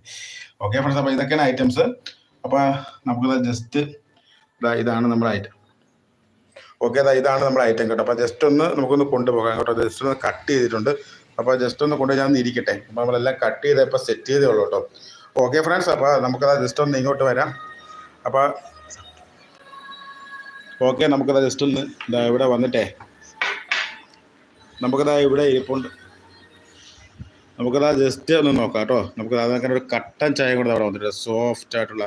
[SPEAKER 1] ഓക്കെ ഫ്രണ്ട്സ് അപ്പോൾ ഇതൊക്കെയാണ് ഐറ്റംസ് അപ്പോൾ നമുക്കത് ജസ്റ്റ് ഇതാണ് നമ്മുടെ ഐറ്റം ഓക്കെ അതാ ഇതാണ് നമ്മുടെ ഐറ്റം കേട്ടോ. അപ്പോൾ ജസ്റ്റ് ഒന്ന് നമുക്കൊന്ന് കൊണ്ടുപോകാം കേട്ടോ. ജസ്റ്റ് ഒന്ന് കട്ട് ചെയ്തിട്ടുണ്ട്. അപ്പോൾ ജസ്റ്റ് ഒന്ന് കൊണ്ടുപോയി ഞാൻ ഇരിക്കട്ടെ. അപ്പോൾ നമ്മളെല്ലാം കട്ട് ചെയ്ത് സെറ്റ് ചെയ്തേ ഉള്ളൂ കേട്ടോ. ഓക്കെ ഫ്രണ്ട്സ് അപ്പോൾ നമുക്കത് ജസ്റ്റ് ഒന്ന് ഇങ്ങോട്ട് വരാം. അപ്പോൾ ഓക്കെ നമുക്കത് ജസ്റ്റ് ഒന്ന് ഇതാ ഇവിടെ വന്നിട്ടേ. നമുക്കതാ ഇവിടെ ഇരിപ്പുണ്ട്. നമുക്കതാ ജസ്റ്റ് ഒന്ന് നോക്കാം കേട്ടോ. നമുക്കത് അതിനൊക്കെ ഒരു കട്ടൻ ചായ കൂടെ അവിടെ വന്നിട്ട് സോഫ്റ്റ് ആയിട്ടുള്ള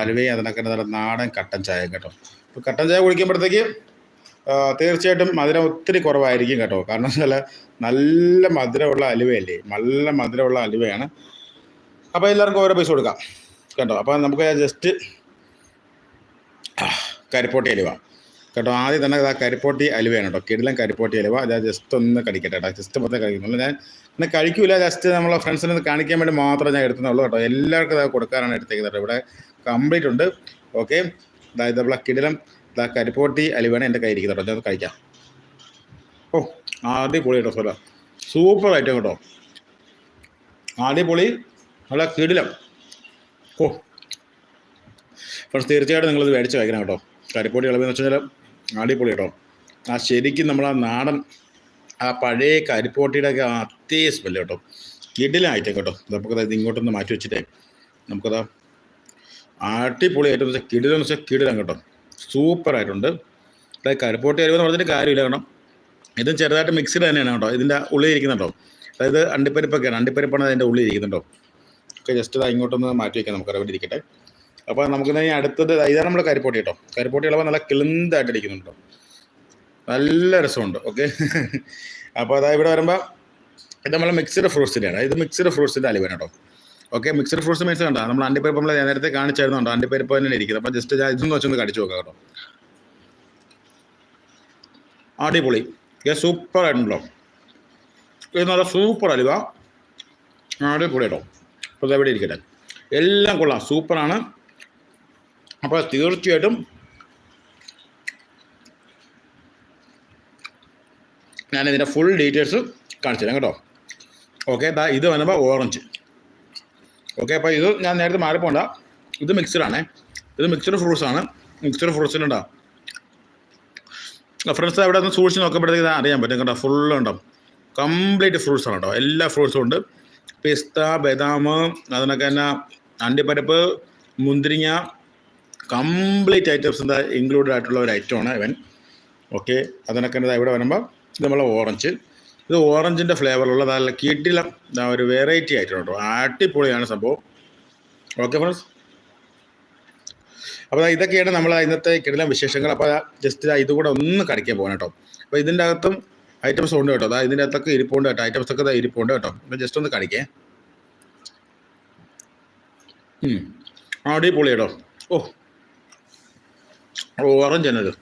[SPEAKER 1] അലുവയും അതിനൊക്കെ നല്ല നാടൻ കട്ടൻ ചായ കേട്ടോ. അപ്പോൾ കട്ടൻ ചായ കുടിക്കുമ്പോഴത്തേക്ക് തീർച്ചയായിട്ടും മധുരം ഒത്തിരി കുറവായിരിക്കും കേട്ടോ. കാരണം നല്ല മധുരമുള്ള അലുവയല്ലേ? നല്ല മധുരമുള്ള അലുവയാണ്. അപ്പോൾ എല്ലാവർക്കും ഓരോ പൈസ കൊടുക്കാം. കേട്ടോ? അപ്പോൾ നമുക്ക് ജസ്റ്റ് കരിപ്പോട്ടി അലുവ. കേട്ടോ? ആദ്യം തന്നെ ആ കരിപ്പോട്ടി അലുവയാണ് കേട്ടോ. കിടിലം കരിപ്പോട്ടി അലുവ. അത് ജസ്റ്റ് ഒന്ന് കടിക്കട്ടെ കേട്ടോ. ജസ്റ്റ് മൊത്തം കഴിക്കുന്നുള്ളൂ ഞാൻ ഇന്ന് കഴിക്കില്ല ജസ്റ്റ് നമ്മളെ ഫ്രണ്ട്സിനെ കാണിക്കാൻ വേണ്ടി മാത്രമേ ഞാൻ എടുത്തുന്നുള്ളൂ കേട്ടോ. എല്ലാവർക്കും അത് കൊടുക്കാനാണ് എടുത്തേക്കുന്നത് ഇവിടെ കംപ്ലീറ്റ് ഉണ്ട്. ഓക്കെ അതായത് നമ്മളെ കിടിലം ഇതാ കരിപ്പോട്ടി അലുവയാണ് എന്റെ കയ്യിൽ ഇരിക്കുന്നത് കേട്ടോ. ഞാൻ കഴിക്കാം. ഓ അടിപൊളി കേട്ടോ. സോല സൂപ്പർ ഐറ്റം കേട്ടോ. അടിപൊളി. നല്ല കിടിലം. ഓ. ഫ്രണ്ട്സ് തീർച്ചയായിട്ടും നിങ്ങളിത് മേടിച്ച് വയ്ക്കണം കേട്ടോ. കരിപ്പൊടി ഇളവെന്ന് വെച്ച് കഴിഞ്ഞാൽ അടിപൊളി കേട്ടോ. ആ ശരിക്കും നമ്മൾ ആ നാടൻ ആ പഴയ കരിപ്പോട്ടിയുടെ ഒക്കെ അത്യേ അതേ സ്മെല്ല് കേട്ടോ. കിടിലായിട്ട് കേട്ടോ. നമുക്കത് ഇങ്ങോട്ടൊന്ന് മാറ്റി വെച്ചിട്ടേ നമുക്കത് അടിപൊളിയായിട്ട് വെച്ചാൽ കിടിലം എന്ന് വെച്ചാൽ കിടിലം കേട്ടോ. സൂപ്പറായിട്ടുണ്ട് അതായത് കരിപ്പോട്ടി അരിവെന്ന് പറഞ്ഞിട്ട് കാര്യമില്ല കാരണം ഇതും ചെറുതായിട്ട് മിക്സ്ഡ് തന്നെയാണ് കേട്ടോ. ഇതിന്റെ ഉള്ളിൽ ഇരിക്കുന്നുണ്ടോ? അതായത് അണ്ടിപ്പരിപ്പൊക്കെയാണ്. അണ്ടിപ്പരിപ്പാണ് അതിന്റെ ഉള്ളിൽ ഇരിക്കുന്നുണ്ടോ? ഒക്കെ ജസ്റ്റ് ഇത് ഇങ്ങോട്ടൊന്ന് മാറ്റി വയ്ക്കാം നമുക്ക് അവിടെ ഇരിക്കട്ടെ അപ്പോൾ നമുക്ക് ഇനി അടുത്തത് ഇതാണ് നമ്മുടെ കരിപ്പോട്ടി കേട്ടോ. കരിപ്പോട്ടി ഇളവ് നല്ല കിളിന്തായിട്ട് ഇരിക്കുന്നുണ്ട് നല്ല രസമുണ്ട് ഓക്കെ അപ്പോൾ അതായത് ഇവിടെ വരുമ്പോൾ ഇത് നമ്മൾ മിക്സ്ഡ് ഫ്രൂട്ട്സിന്റെയാണ് ഇത് മിക്സ്ഡ് ഫ്രൂട്ട്സിന്റെ അലിവാണ് കേട്ടോ. ഓക്കെ മിക്സ്ഡ് ഫ്രൂട്ട്സ് മീൻസ് കണ്ടോ? നമ്മൾ അണ്ടിപ്പരിപ്പ് നമ്മൾ നേരത്തെ കാണിച്ചായിരുന്നുണ്ടോ? അണ്ടിപ്പരിപ്പ് തന്നെ ഇരിക്കുന്നത്. അപ്പോൾ ജസ്റ്റ് ഞാൻ ഇതൊന്ന് വെച്ചൊന്ന് കടിച്ചു നോക്കാം കേട്ടോ. അടിപൊളി. സൂപ്പർ ആയിട്ടുണ്ടോ ഇത് നല്ല സൂപ്പർ അലുവ. അടിപൊളി കേട്ടോ. അപ്പോൾ എവിടെ ഇരിക്കട്ടെ. എല്ലാം കൊള്ളാം. സൂപ്പറാണ്. അപ്പോൾ തീർച്ചയായിട്ടും ഞാൻ ഇതിന്റെ ഫുൾ ഡീറ്റെയിൽസ് കാണിച്ചു തരാം കേട്ടോ. ഓക്കെ ദാ ഇത് വരുമ്പോൾ ഓറഞ്ച് ഓക്കെ അപ്പോൾ ഇത് ഞാൻ നേരത്തെ മാറിപ്പോണ്ട. ഇത് മിക്സഡാണേ ഇത് മിക്സഡ് ഫ്രൂട്ട്സ് ആണ്. മിക്സഡ് ഫ്രൂട്ട്സിലുണ്ടോ ഫ്രണ്ട്സ് അവിടെ നിന്ന് സൂക്ഷിച്ച് നോക്കുമ്പോഴത്തേക്ക് അറിയാൻ പറ്റും കേട്ടോ. ഫുള്ള് ഉണ്ടാവും കംപ്ലീറ്റ് ഫ്രൂട്ട്സ് ആണ് കേട്ടോ. എല്ലാ ഫ്രൂട്ട്സും ഉണ്ട്. പിസ്ത ബദാം അതിനൊക്കെ തന്നെ അണ്ടിപ്പരിപ്പ് മുന്തിരിങ്ങ കംപ്ലീറ്റ് ഐറ്റംസ് എന്താ ഇൻക്ലൂഡഡ് ആയിട്ടുള്ള ഒരു ഐറ്റമാണ് ഇവൻ. ഓക്കെ അതിനൊക്കെ ഇവിടെ വരുമ്പോൾ ഇത് നമ്മളെ ഓറഞ്ച് ഇത് ഓറഞ്ചിന്റെ ഫ്ലേവറുള്ള നല്ല കീട്ടില ഒരു വെറൈറ്റി ആയിട്ടുണ്ട് കേട്ടോ. അടിപൊളിയാണ് സംഭവം. ഓക്കെ ഫ്രണ്ട്സ് അപ്പോൾ ഇതൊക്കെയാണ് നമ്മൾ ഇന്നത്തെ കിടിലം വിശേഷങ്ങൾ. അപ്പോൾ ജസ്റ്റ് ഇതുകൂടെ ഒന്ന് കടിക്കാൻ പോകണം കേട്ടോ. അപ്പോൾ ഇതിന്റെ അകത്തും ഐറ്റംസ് ഉണ്ട് കേട്ടോ. അതാ ഇതിന്റെ അകത്തൊക്കെ ഇരിപ്പുണ്ട് കേട്ടോ. ഐറ്റംസ് ഒക്കെ ഇതാ ഇരിപ്പുണ്ട് കേട്ടോ. ജസ്റ്റ് ഒന്ന് കാണിക്കേ. അടിപൊളി കേട്ടോ. ഓ. ഓറഞ്ച് തന്നെ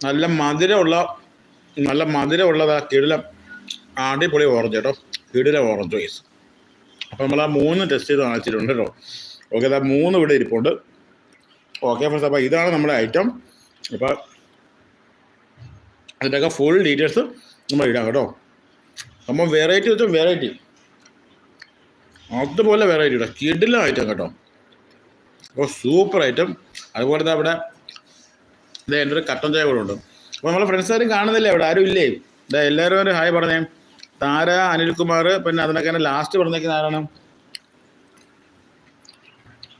[SPEAKER 1] നല്ല മധുരമുള്ള നല്ല മധുരമുള്ളതാ കിടിലം അടിപൊളി ഓറഞ്ച് കേട്ടോ. കിടിലം ഓറഞ്ച് വൈസ് അപ്പം നമ്മൾ ആ മൂന്ന് ടെസ്റ്റ് ചെയ്ത് കാണിച്ചിട്ടുണ്ട് കേട്ടോ. ഓക്കെ അതാ മൂന്ന് ഇവിടെ ഇരിപ്പുണ്ട്. ഓക്കെ ഫ്രണ്ട്സ് അപ്പോൾ ഇതാണ് നമ്മുടെ ഐറ്റം ഇപ്പം അതിന്റെയൊക്കെ ഫുൾ ഡീറ്റെയിൽസ് നമ്മൾ ഇടാം കേട്ടോ. നമ്മൾ വെറൈറ്റി വെച്ചാൽ വെറൈറ്റി അതുപോലെ വെറൈറ്റി ഇടാം കിടിലം ഐറ്റം കേട്ടോ. അപ്പോൾ സൂപ്പർ ഐറ്റം അതുപോലെ തന്നെ അവിടെ ഇതേ എന്റെ ഒരു കട്ടൻ ചായ കൂടെ ഉണ്ട്. അപ്പോൾ നമ്മളെ ഫ്രണ്ട്സ് ആരും കാണുന്നില്ലേ അവിടെ ആരും ഇല്ലേ? ഇതാ എല്ലാവരും ഒരു ഹായ് പറഞ്ഞേ. താര അനിൽകുമാർ പിന്നെ അതിനൊക്കെ ലാസ്റ്റ് പറഞ്ഞേക്കുന്ന ആരാണ്?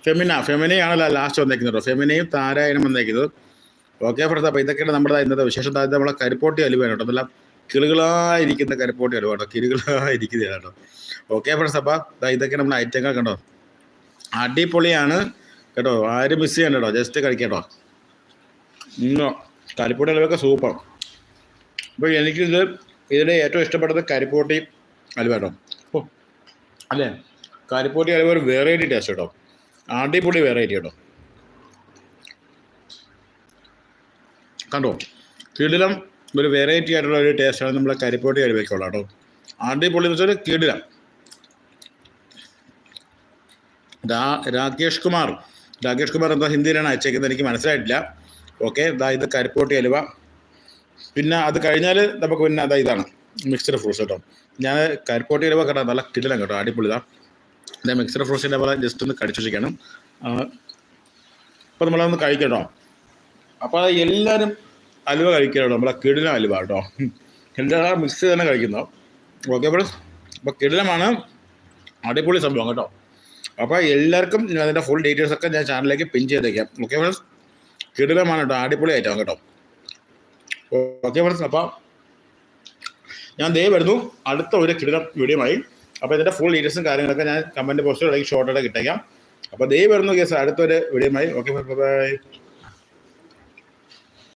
[SPEAKER 1] ഫെമിന. ഫെമിനയാണല്ലോ ലാസ്റ്റ് വന്നേക്കുന്നത് കേട്ടോ. ഫെമിനയും താരായനും വന്നേക്കുന്നത്. ഓക്കെ ഫ്രണ്ട്സ് അപ്പോൾ ഇതൊക്കെയാണ് നമ്മുടെ ഇന്നത്തെ വിശേഷം താരത്തെ നമ്മളെ കരിപ്പോട്ടി അലുവയാണ് കേട്ടോ. കിളുകളായിരിക്കുന്ന കരിപ്പോട്ടി അലുവ കേട്ടോ. കിളുകളായിരിക്കുന്നതാണ് കേട്ടോ. ഓക്കെ ഫ്രണ്ട്സ് അപ്പൊ ഇതൊക്കെ നമ്മുടെ ഐറ്റങ്ങൾ കണ്ടോ? അടിപൊളിയാണ്. കേട്ടോ ആരും മിസ് ചെയ്യണ്ട കേട്ടോ. ജസ്റ്റ് കഴിക്കട്ടോ ഇന്നോ കരിപ്പോട്ടി അലുവൊക്കെ സൂപ്പർ അപ്പോൾ എനിക്കിത് ഇതിൽ ഏറ്റവും ഇഷ്ടപ്പെട്ടത് കരിപ്പോട്ടി അലുവ കേട്ടോ. ഓ അല്ലേ? കരിപ്പോട്ടി അലുവ ഒരു വെറൈറ്റി ടേസ്റ്റ് കേട്ടോ. അടിപൊളി വെറൈറ്റി കേട്ടോ. കണ്ടോ? കിടിലം ഒരു വെറൈറ്റി ആയിട്ടുള്ള ഒരു ടേസ്റ്റാണ് നമ്മൾ കരിപ്പോട്ടി അലുവയ്ക്കുള്ള കേട്ടോ അടിപൊളി എന്ന് വെച്ചാൽ കീടില രാകേഷ് കുമാർ. രാകേഷ് കുമാർ എന്താ ഹിന്ദിയിലാണ് അയച്ചേക്കുന്നത് എനിക്ക് മനസ്സിലായിട്ടില്ല. ഓക്കെ ഇതാ ഇത് കരിപ്പോട്ടി അലുവ പിന്നെ അത് കഴിഞ്ഞാൽ നമുക്ക് പിന്നെ അതാ ഇതാണ് മിക്സ്ഡ് ഫ്രൂട്ട്സ് കേട്ടോ ഞാൻ കരിപ്പോട്ടി അലുവ കേട്ടോ നല്ല കിടിലാണ് കേട്ടോ അടിപൊളിതാ ഞാൻ മിക്സ്ഡ് ഫ്രൂട്ട്സിന്റെ പോലെ ജസ്റ്റ് ഒന്ന് കടിച്ചു വെച്ചിരിക്കണം. അപ്പോൾ നമ്മളതൊന്ന് കഴിക്കട്ടോ അപ്പോൾ എല്ലാവരും അലുവ നമ്മൾ നമ്മളെ കിടിലം അലുവ കേട്ടോ. എന്താ മിക്സ് ചെയ്ത് തന്നെ കഴിക്കുന്നു. ഓക്കെ അപ്പോൾ അപ്പോൾ കിടിലമാണ് അടിപൊളി സംഭവം കേട്ടോ. അപ്പോൾ എല്ലാവർക്കും ഞാൻ അതിന്റെ ഫുൾ ഡീറ്റെയിൽസ് ഒക്കെ ഞാൻ ചാനലിലേക്ക് പിൻ ചെയ്തേക്കാം. ഓക്കെ ഫ്രണ്ട്സ് കിടിലമാണ് കേട്ടോ. അടിപൊളി ഐറ്റം കേട്ടോ. ഓക്കെ ഫ്രണ്ട്സ് അപ്പോൾ ഞാൻ ദേ വരുന്നു. അടുത്ത ഒരു കിടിലം ആയി അപ്പോൾ ഇതിന്റെ ഫുൾ ഡീറ്റെയിൽസും കാര്യങ്ങളൊക്കെ ഞാൻ കമന്റ് ബോക്സിൽ ഷോർട്ടായിട്ട് കിട്ടേക്കാം അപ്പോൾ ദേ വരുന്നു കേസ് അടുത്തൊരു വീഡിയോ ആയി ഓക്കെ ബൈ